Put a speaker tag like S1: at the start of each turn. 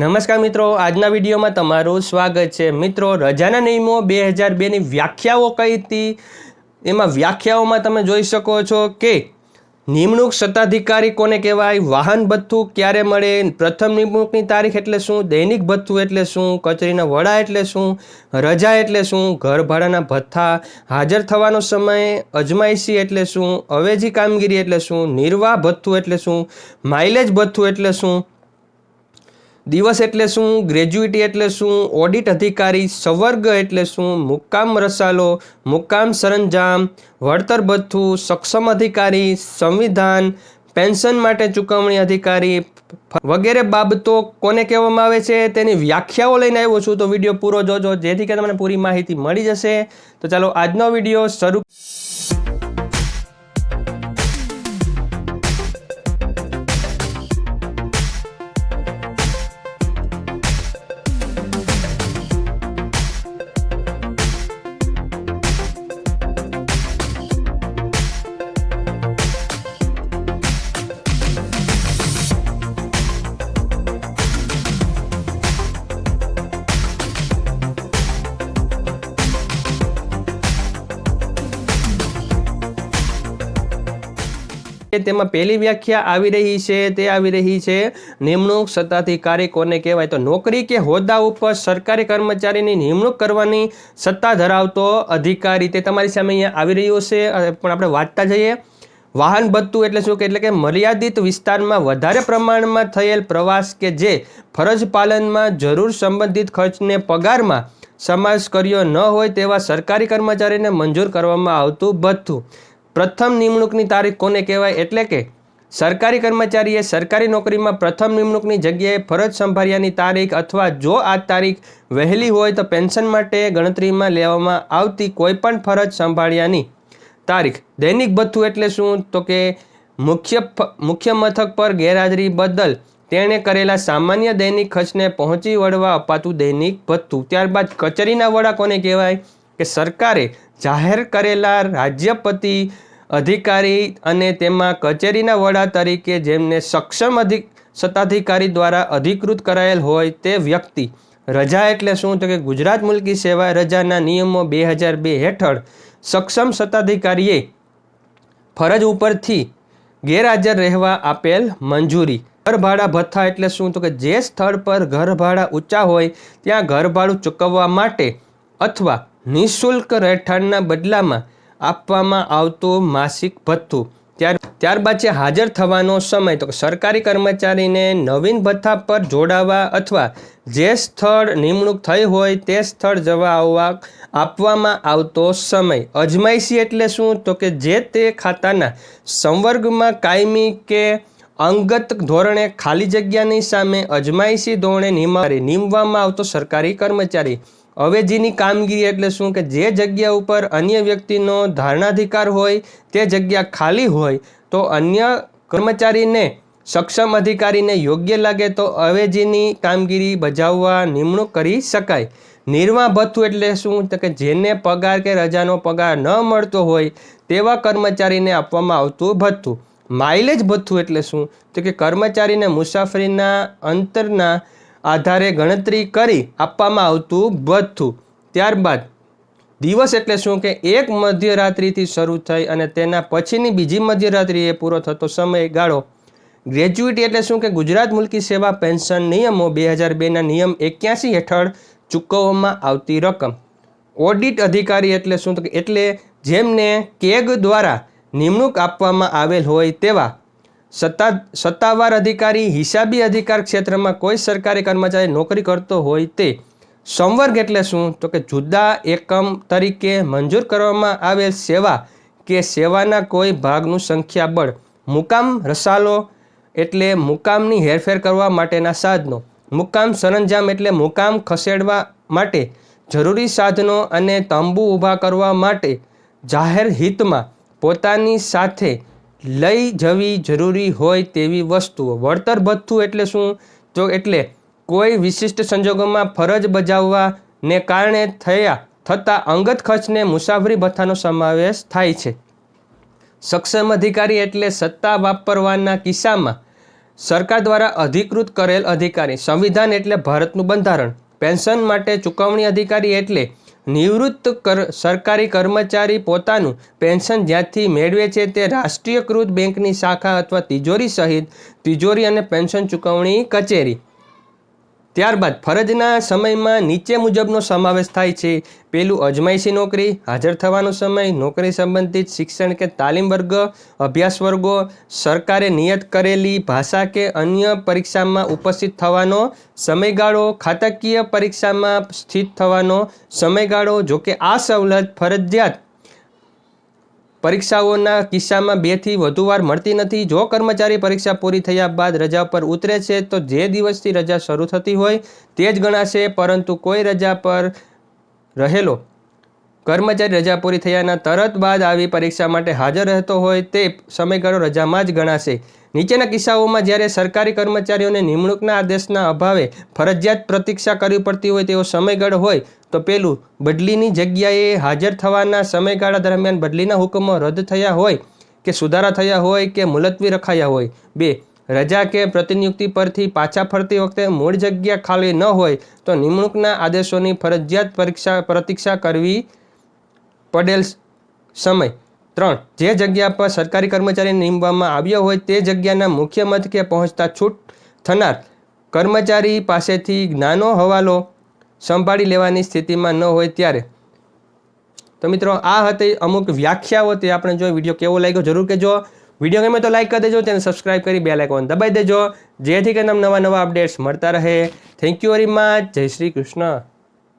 S1: નમસ્કાર મિત્રો, આજના વિડીયોમાં તમારું સ્વાગત છે. મિત્રો, રજાના નિયમો બે હજાર બેની વ્યાખ્યાઓ કઈ હતી? એમાં વ્યાખ્યાઓમાં તમે જોઈ શકો છો કે નિમણૂક સત્તાધિકારી કોને કહેવાય, વાહન ભથ્થું ક્યારે મળે, પ્રથમ નિમણૂકની તારીખ એટલે શું, દૈનિક ભથ્થું એટલે શું, કચેરીના વડા એટલે શું, રજા એટલે શું, ઘર ભાડાના ભથ્થા, હાજર થવાનો સમય, અજમાયશી એટલે શું, અવેજી કામગીરી એટલે શું, નિર્વાહ ભથ્થું એટલે શું, માઇલેજ ભથ્થું એટલે શું દિવસ એટલે શું ગ્રેજ્યુઇટી એટલે શું, ઓડિટ અધિકારી, સવર્ગ એટલે શું મુક્કામ રસાલો મુક્કામ સરંજામ, વળતર ભથ્થું, સક્ષમ અધિકારી, સંવિધાન, પેન્શન માટે ચૂકવણી અધિકારી વગેરે બાબતો કોને કહેવામાં આવે છે, તેની વ્યાખ્યાઓ લઈને આવ્યો છું, તો વીડિયો પૂરો જોજો, જેથી કે તમને પૂરી માહિતી મળી જશે. તો ચાલો આજનો વીડિયો શરૂ તેમાં પહેલી વ્યાખ્યા આવી રહી છે, તે આવી રહી છે, નિમણૂક સત્તાધિકારી કોને કહેવાય? તો નોકરી કે હોદ્દા ઉપર સરકારી કર્મચારીની નિમણૂક કરવાની સત્તા ધરાવતો અધિકારી તે તમારી સામે અહીંયા આવી રહ્યો છે પણ આપણે વાંચતા જઈએ. વાહન ભથ્થું એટલે શું કે, એટલે કે મર્યાદિત વિસ્તારમાં વધારે પ્રમાણમાં થયેલ પ્રવાસ કે જે ફરજ પાલનમાં જરૂર સંબંધિત ખર્ચને પગારમાં સમાવેશ કર્યો ન હોય તેવા સરકારી કર્મચારીને મંજૂર કરવામાં આવતું ભથ્થું. પ્રથમ નિમણૂકની તારીખ કોને કહેવાય? એટલે કે સરકારી કર્મચારીએ સરકારી નોકરીમાં પ્રથમ નિમણૂકની જગ્યાએ ફરજ સંભાળ્યાની તારીખ અથવા જો આ તારીખ વહેલી હોય તો પેન્શન માટે ગણતરીમાં લેવામાં આવતી કોઈપણ ફરજ સંભાળ્યાની તારીખ. દૈનિક ભથ્થું એટલે શું? તો કે મુખ્ય મુખ્ય મથક પર ગેરહાજરી બદલ તેણે કરેલા સામાન્ય દૈનિક ખર્ચને પહોંચી વળવા અપાતું દૈનિક ભથ્થું. ત્યારબાદ કચેરીના વડા કોને કહેવાય? કે સરકારે જાહેર કરેલા રાજ્યપતિ અધિકારી અને તેમાં કચેરીના વડા તરીકે જેમને સક્ષમ અધિક, સત્તાધિકારી દ્વારા અધિકૃત કરાયેલ હોય તે વ્યક્તિ રજા એટલે શું? તો કે ગુજરાત મુલકી સેવા રજાના નિયમો બે હજાર બે હેઠળ સક્ષમ સત્તાધિકારીએ ફરજ ઉપરથી ગેરહાજર રહેવા આપેલ મંજૂરી. ઘર ભાડા ભથ્થા એટલે શું? તો કે જે સ્થળ પર ઘર ભાડા ઊંચા હોય, ત્યાં ઘર ભાડું ચૂકવવા માટે અથવા નિઃશુલ્ક રહેઠાણના બદલામાં આપવામાં આવતું માસિક ભથ્થું. ત્યાર ત્યારબાદ છે હાજર થવાનો સમય, તો સરકારી કર્મચારીને નવીન ભથ્થા પર જોડાવા અથવા જે સ્થળ નિમણૂક થઈ હોય તે સ્થળ જવા આવવા આપવામાં આવતો સમય. અજમાયશી એટલે શું? તો કે જે તે ખાતાના સંવર્ગમાં કાયમી કે અંગત ધોરણે ખાલી જગ્યાની સામે અજમાયશી ધોરણે નિમારી નીમવામાં આવતો સરકારી કર્મચારી અવેજીની કામગીરી એટલે શું કે જે જગ્યા ઉપર અન્ય વ્યક્તિનો ધારણાધિકાર હોય, તે જગ્યા ખાલી હોય, તો અન્ય કર્મચારીને સક્ષમ અધિકારીને યોગ્ય લાગે તો અવેજીની કામગીરી બજાવવા નિમણૂક કરી શકાય. નિર્વાહ ભથ્થું એટલે શું? તો કે જેને પગાર કે રજાનો પગાર ન મળતો હોય, તેવા કર્મચારીને આપવામાં આવતું ભથ્થું. માઇલેજ ભથ્થું એટલે શું? તો કે કર્મચારીને મુસાફરીના અંતરના આધારે ગણતરી કરી આપવામાં આવતું ભથ્થું ત્યારબાદ, દિવસ એટલે શું કે એક મધ્યરાત્રિથી શરૂ થઈ અને તેના પછીની બીજી મધ્યરાત્રિએ પૂરો થતો સમયગાળો. ગ્રેજ્યુઇટી એટલે શું કે ગુજરાત મુલકી સેવા પેન્શન નિયમો બે હજાર બેના નિયમ એક્યાસી હેઠળ ચૂકવવામાં આવતી રકમ. ઓડિટ અધિકારી એટલે શું એટલે જેમને કેગ દ્વારા નિમણૂક આપવામાં આવેલ હોય તેવા સત્તા સત્તાવાર અધિકારી, હિસાબી અધિકાર ક્ષેત્રમાં કોઈ સરકારી કર્મચારી નોકરી કરતો હોય તે સંવર્ગ એટલે શું? તો કે જુદા એકમ તરીકે મંજૂર કરવામાં આવેલ સેવા કે સેવાના કોઈ ભાગનું સંખ્યાબળ. મુકામ રસાલો એટલે મુકામની હેરફેર કરવા માટેના સાધનો. મુકામ સરંજામ એટલે મુકામ ખસેડવા માટે જરૂરી સાધનો અને તંબુ ઊભા કરવા માટે જાહેર હિતમાં પોતાની સાથે લઈ જવી જરૂરી હોય તેવી વસ્તુઓ વળતર ભથ્થું એટલે શું? તો એટલે કોઈ વિશિષ્ટ સંજોગોમાં ફરજ બજાવવાને કારણે થયા થતા અંગત ખર્ચને મુસાફરી ભથ્થાનો સમાવેશ થાય છે. સક્ષમ અધિકારી એટલે સત્તા વાપરવાના કિસ્સામાં સરકાર દ્વારા અધિકૃત કરેલ અધિકારી. સંવિધાન એટલે ભારતનું બંધારણ. પેન્શન માટે ચૂકવણી અધિકારી એટલે નિવૃત્ત કર, સરકારી કર્મચારી પોતાનું પેન્શન જ્યાંથી મેળવે છે તે રાષ્ટ્રીયકૃત બેંકની શાખા અથવા તિજોરી સહિત તિજોરી અને પેન્શન ચૂકવણી કચેરી. ત્યારબાદ ફરજના સમયમાં નીચે મુજબનો સમાવેશ થાય છે. પેલું અજમાયશી નોકરી, હાજર થવાનો સમય, નોકરી સંબંધિત શિક્ષણ કે તાલીમ વર્ગ, અભ્યાસ વર્ગો, સરકારે નિયત કરેલી ભાષા કે અન્ય પરીક્ષામાં ઉપસ્થિત થવાનો સમયગાળો, ખાતાકીય પરીક્ષામાં સ્થિત થવાનો સમયગાળો, જોકે આ સવલત ફરજિયાત પરીક્ષાઓના કિસ્સામાં બેથી વધુ વાર મળતી નથી. જો કર્મચારી પરીક્ષા પૂરી થયા બાદ રજા પર ઉતરે છે, તો જે દિવસથી રજા શરૂ થતી હોય તે જ ગણાશે, પરંતુ કોઈ રજા પર રહેલો કર્મચારી રજા પૂરી થયાના તરત બાદ આવી પરીક્ષા માટે હાજર રહેતો હોય તે સમયગાળો રજામાં જ ગણાશે. નીચેના કિસ્સાઓમાં જ્યારે સરકારી કર્મચારીઓને નિમણૂકના આદેશના અભાવે ફરજિયાત પ્રતીક્ષા કરવી પડતી હોય તેવો સમયગાળો હોય, તો પેલું બદલીની જગ્યાએ હાજર થવાના સમયગાળા દરમિયાન બદલીના હુકમો રદ થયા હોય કે સુધારા થયા હોય કે મુલતવી રખાયા હોય. બે, રજા કે પ્રતિનિયુક્તિ પરથી પાછા ફરતી વખતે મૂળ જગ્યા ખાલી ન હોય તો નિમણૂકના આદેશોની ફરજિયાત પરીક્ષા, પ્રતીક્ષા કરવી પડેલ સમય ત્રણ. જે જગ્યા પર સરકારી કર્મચારી નીમવામાં આવ્યો હોય તે જગ્યાના મુખ્ય મથકે પહોંચતા છૂટ થનાર કર્મચારી પાસેથી જ્ઞાનો હવાલો સંભાળી લેવાની સ્થિતિમાં ન હોય ત્યારે. તો મિત્રો, આ હતી અમુક વ્યાખ્યાઓ તે આપણે જો વીડિયો કેવો લાગ્યો જરૂર કહેજો. વીડિયો ગમે તો લાઈક કરી દેજો તેને સબસ્ક્રાઇબ કરી બે લાઇકોન દબાઈ દેજો. જેથી કરીને નવા નવા અપડેટ્સ મળતા રહે. થેન્ક યુ વેરી મચ જય શ્રી કૃષ્ણ.